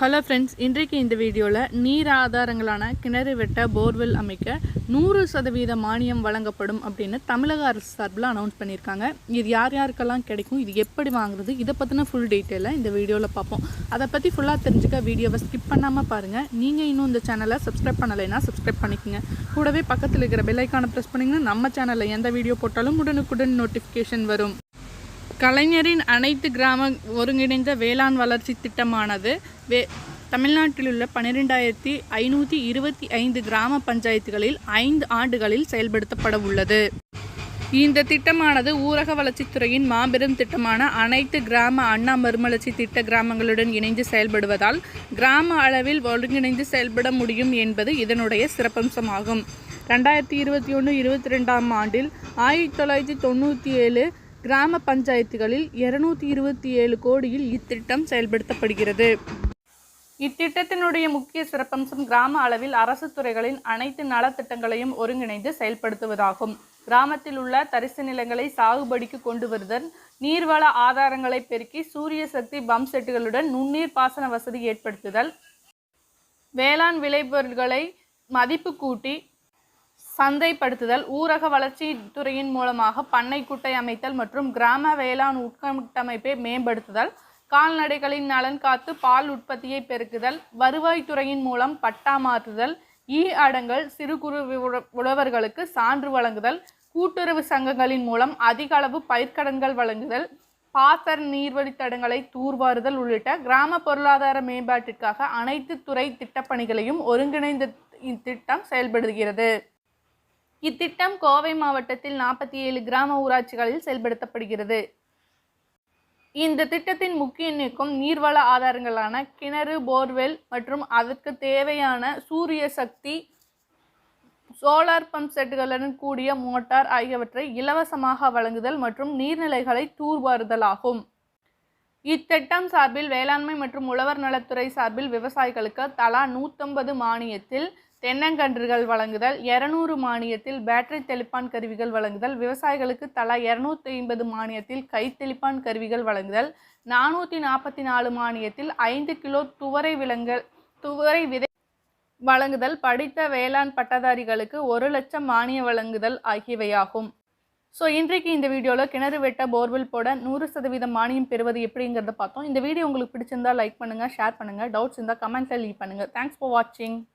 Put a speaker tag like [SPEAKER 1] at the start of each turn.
[SPEAKER 1] Hello friends இன்றைக்கு இந்த வீடியோவில் நீர் ஆதாரங்களான கிணறு வெட்ட போர்வெல் அமைக்க நூறு சதவீத மானியம் வழங்கப்படும் அப்படின்னு தமிழக அரசு சார்பில் அனௌன்ஸ் பண்ணியிருக்காங்க. இது யார் யாருக்கெல்லாம் கிடைக்கும் இது எப்படி வாங்குறது இதை பற்றின ஃபுல் டீட்டெயிலாக இந்த வீடியோவில் பார்ப்போம். அதை பற்றி ஃபுல்லாக தெரிஞ்சுக்க வீடியோவை ஸ்கிப் பண்ணாமல் பாருங்கள் நீங்கள் இன்னும் இந்த சேனலை சப்ஸ்கிரைப் பண்ணலைன்னா சப்ஸ்கிரைப் பண்ணிக்கோங்க. கூடவே பக்கத்தில் இருக்கிற பெல்லைக்கான ப்ரெஸ் பண்ணிங்கன்னா நம்ம சேனலில் எந்த வீடியோ போட்டாலும் உடனுக்குடன் நோட்டிஃபிகேஷன் வரும். கலைஞரின் அனைத்து கிராம ஒருங்கிணைந்த வேளாண் வளர்ச்சி திட்டமானது வே தமிழ்நாட்டில் உள்ள பன்னிரெண்டாயிரத்தி ஐநூற்றி இருபத்தி ஐந்து கிராம பஞ்சாயத்துகளில் ஐந்து ஆண்டுகளில் செயல்படுத்தப்பட உள்ளது. இந்த திட்டமானது ஊரக வளர்ச்சித்துறையின் மாபெரும் திட்டமான அனைத்து கிராம அண்ணா மறுமலர்ச்சி திட்ட கிராமங்களுடன் இணைந்து செயல்படுவதால் கிராம அளவில் ஒருங்கிணைந்து செயல்பட முடியும் என்பது இதனுடைய சிறப்பம்சமாகும். ரெண்டாயிரத்தி இருபத்தி ஒன்று இருபத்தி ரெண்டாம் ஆண்டில் ஆயிரத்தி தொள்ளாயிரத்தி தொண்ணூற்றி ஏழு கிராம பஞ்சாயத்துகளில் இருநூத்தி இருபத்தி ஏழு கோடியில் இத்திட்டம் செயல்படுத்தப்படுகிறது. இத்திட்டத்தினுடைய முக்கிய சிறப்பம்சம் கிராம அளவில் அரசு துறைகளின் அனைத்து நலத்திட்டங்களையும் ஒருங்கிணைந்து செயல்படுத்துவதாகும். கிராமத்தில் உள்ள தரிசு நிலங்களை சாகுபடிக்கு கொண்டு வருதல் நீர்வள ஆதாரங்களை பெருக்கி சூரிய சக்தி பம்ப் செட்டுகளுடன் நுண்ணீர் பாசன வசதி ஏற்படுத்துதல் வேளாண் விளைபொருட்களை மதிப்பு கூட்டி சந்தைப்படுத்துதல் ஊரக வளர்ச்சி துறையின் மூலமாக பண்ணை குட்டை அமைத்தல் மற்றும் கிராம வேளாண் உட்கட்டமைப்பை மேம்படுத்துதல் கால்நடைகளின் நலன் காத்து பால் உற்பத்தியை பெருக்குதல் வருவாய்த்துறையின் மூலம் பட்டா மாற்றுதல் ஈ அடங்கல் சிறு குறு உழவர்களுக்கு சான்று வழங்குதல் கூட்டுறவு சங்கங்களின் மூலம் அதிக அளவு பயிர்க்கடன்கள் வழங்குதல் பாசர் நீர்வழித்தடங்களை தூர்வாருதல் உள்ளிட்ட கிராம பொருளாதார மேம்பாட்டிற்காக அனைத்து துறை திட்டப்பணிகளையும் ஒருங்கிணைந்த இத்திட்டம் செயல்படுகிறது. இத்திட்டம் கோவை மாவட்டத்தில் நாற்பத்தி ஏழு கிராம ஊராட்சிகளில் செயல்படுத்தப்படுகிறது. இந்த திட்டத்தின் முக்கிய நோக்கம் நீர்வள ஆதாரங்களான கிணறு போர்வெல் மற்றும் அதற்கு தேவையான சூரிய சக்தி சோலார் பம்ப் செட்டுகளுடன் கூடிய மோட்டார் ஆகியவற்றை இலவசமாக வழங்குதல் மற்றும் நீர்நிலைகளை தூர்வாறுதலாகும் இத்திட்டம் சார்பில் வேளாண்மை மற்றும் உழவர் நலத்துறை சார்பில் விவசாயிகளுக்கு தலா நூற்றம்பது மானியத்தில் தென்னங்கன்றுகள் வழங்குதல் இரநூறு மானியத்தில் பேட்டரி தெளிப்பான் கருவிகள் வழங்குதல் விவசாயிகளுக்கு தலா இரநூத்தி ஐம்பது மானியத்தில் கை தெளிப்பான் கருவிகள் வழங்குதல் நானூற்றி நாற்பத்தி நாலு மானியத்தில் ஐந்து கிலோ துவரை விலங்கல் துவரை விதை வழங்குதல் படித்த வேளாண் பட்டதாரிகளுக்கு ஒரு லட்சம் மானிய வழங்குதல் ஆகியவையாகும். ஸோ இன்றைக்கு இந்த வீடியோவில் கிணறு வெட்ட போர்வெல் போட நூறு சதவீதம் மானியம் பெறுவது எப்படிங்கிறத பார்த்தோம். இந்த வீடியோ உங்களுக்கு பிடிச்சிருந்தா லைக் பண்ணுங்கள் ஷேர் பண்ணுங்கள் டவுட்ஸ் இருந்தால் கமெண்ட்ஸில் லீவ் பண்ணுங்கள் தேங்க்ஸ் ஃபார் வாட்சிங்